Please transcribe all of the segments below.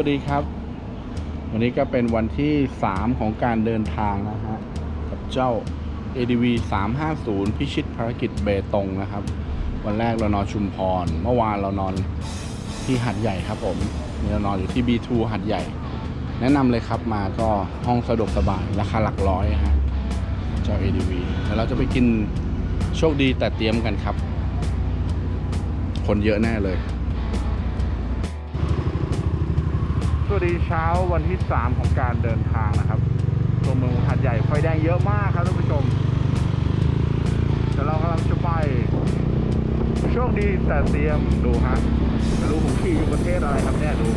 วัสดีครับ วันนี้ก็เป็นวันที่ 3 ของการเดินทางนะฮะ กับเจ้า ADV 350 พิชิตภารกิจเบตงนะครับ วันแรกเรานอนชุมพร เมื่อวานเรานอนที่หัดใหญ่ครับผมนี่เรานอนอยู่ที่ B2 หัดใหญ่ แนะนำเลยครับมาก็ห้องสะดวกสบาย ราคาหลักร้อยฮะ เจ้า ADV แล้วเราจะไปกินโชคดีแต่เตรียมกันครับ คนเยอะแน่เลย สวัสดีเช้าวันที่ 3 ของการเดินทางนะครับตัวเมืองหัดใหญ่ไฟแดงเยอะมากครับท่านผู้ชมแต่เรากำลังจะไปโชคดีแต่เตรียมดูฮะไม่รู้ผมขี่อยู่ประเทศอะไรครับเนี่ยดู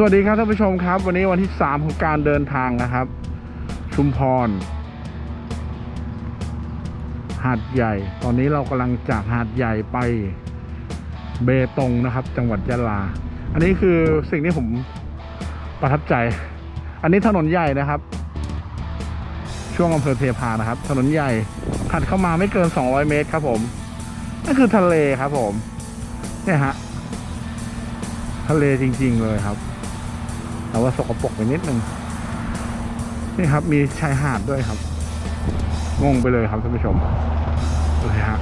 สวัสดีครับท่านผู้ชมครับ วันนี้วันที่ 3 ของการเดินทางนะครับ ชุมพร หาดใหญ่ ตอนนี้เรากำลังจากหาดใหญ่ไปเบตงนะครับ จังหวัดยะลา อันนี้คือสิ่งที่ผมประทับใจ อันนี้ถนนใหญ่นะครับ ช่วงอำเภอเทพานะครับ ถนนใหญ่ถัดเข้ามาไม่เกิน 200 เมตรครับผมนั่นคือทะเลครับผม เนี่ยฮะทะเลจริง ๆ เลยครับ แต่ว่าสกปรกไปนิดนึงนี่ครับ มีชายหาดด้วยครับ งงไปเลยครับท่านผู้ชมเลยฮะ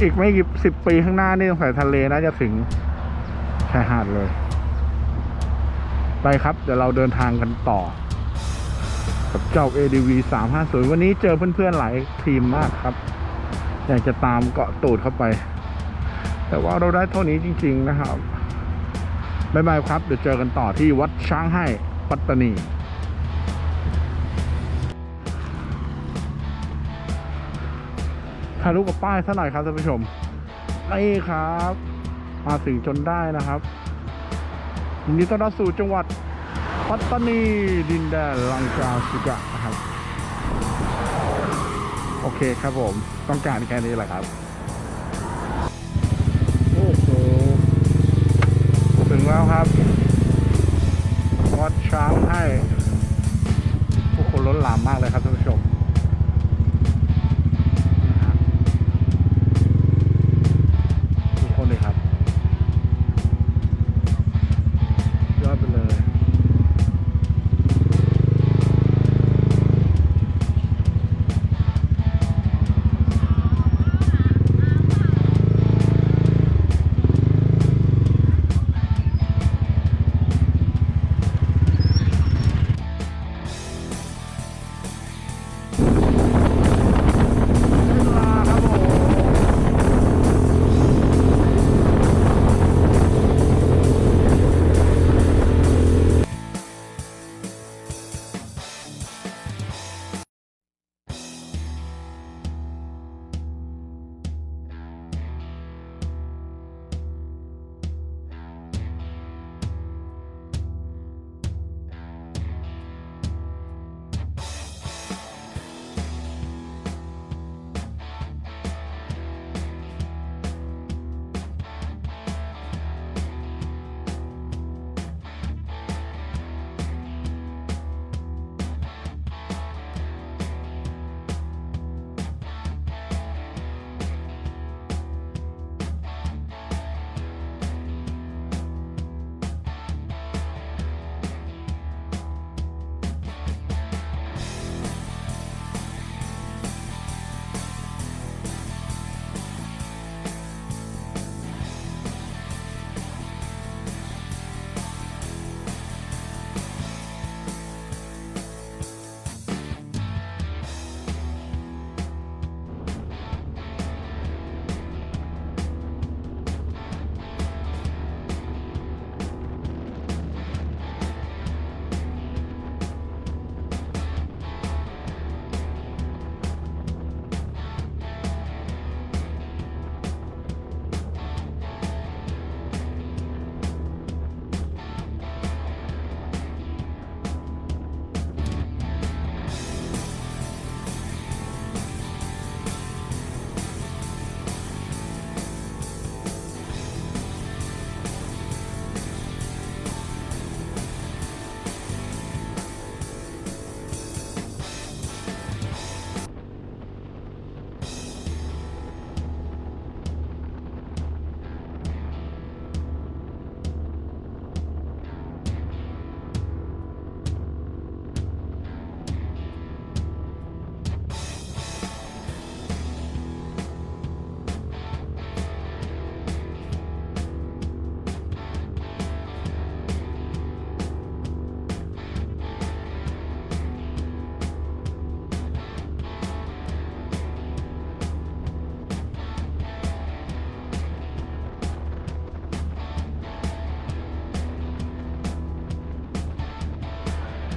อีกไม่กี่สิบปีข้างหน้านี่สงสัยทะเลน่าจะถึงชายหาดเลย ไปครับ เดี๋ยวเราเดินทางกันต่อ กับเจ้า ADV 350 วันนี้เจอเพื่อนๆหลายทีมมากครับ อยากจะตามเกาะตูดเข้าไป แต่ว่าเราได้เท่านี้จริง ๆ นะครับบ๊ายบายครับ เดี๋ยวเจอกันต่อที่วัดช้างให้ปัตตานีถ่ายรูปกับป้ายซะหน่อยครับท่านผู้ชมนี่ครับ มาถึงจนได้นะครับยินดีต้อนรับสู่จังหวัดปัตตานีดินแดนลังกาสุกะนะครับ โอเคครับผม ต้องการแค่นี้แหละครับ แล้วครับวัดช้างให้ผู้คนล้นหลามมากเลยครับท่านผู้ชม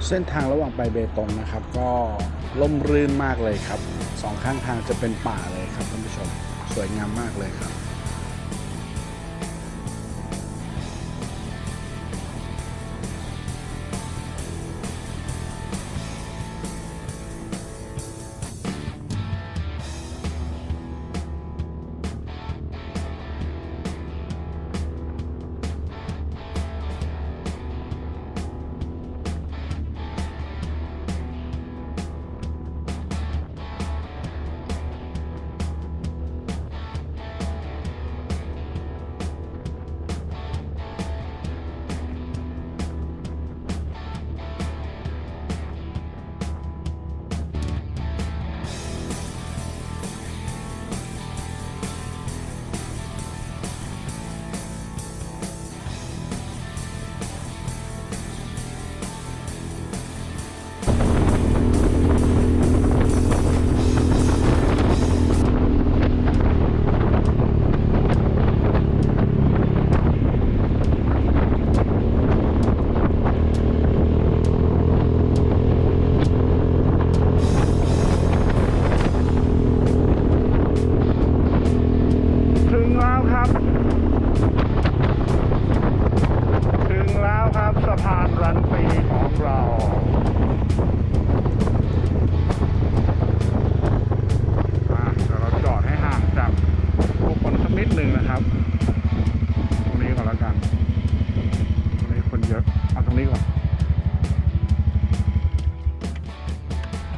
เส้นทางระหว่างไปเบตงนะครับ ก็ล่มรื่นมากเลยครับสองข้างทางจะเป็นป่าเลยครับท่านผู้ชม สวยงามมากเลยครับ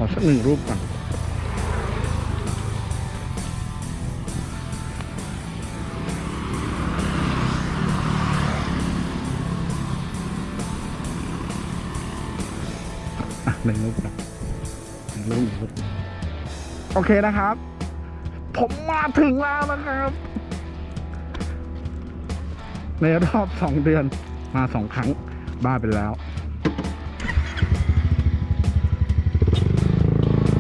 อสักหนึ่งรูปก่อนหนึ่งรูปครับหนึ่งรูปหนึ่งรูปโอเคนะครับ ผมมาถึงแล้วนะครับ ในรอบสองเดือนมาสองครั้งบ้าไปแล้ว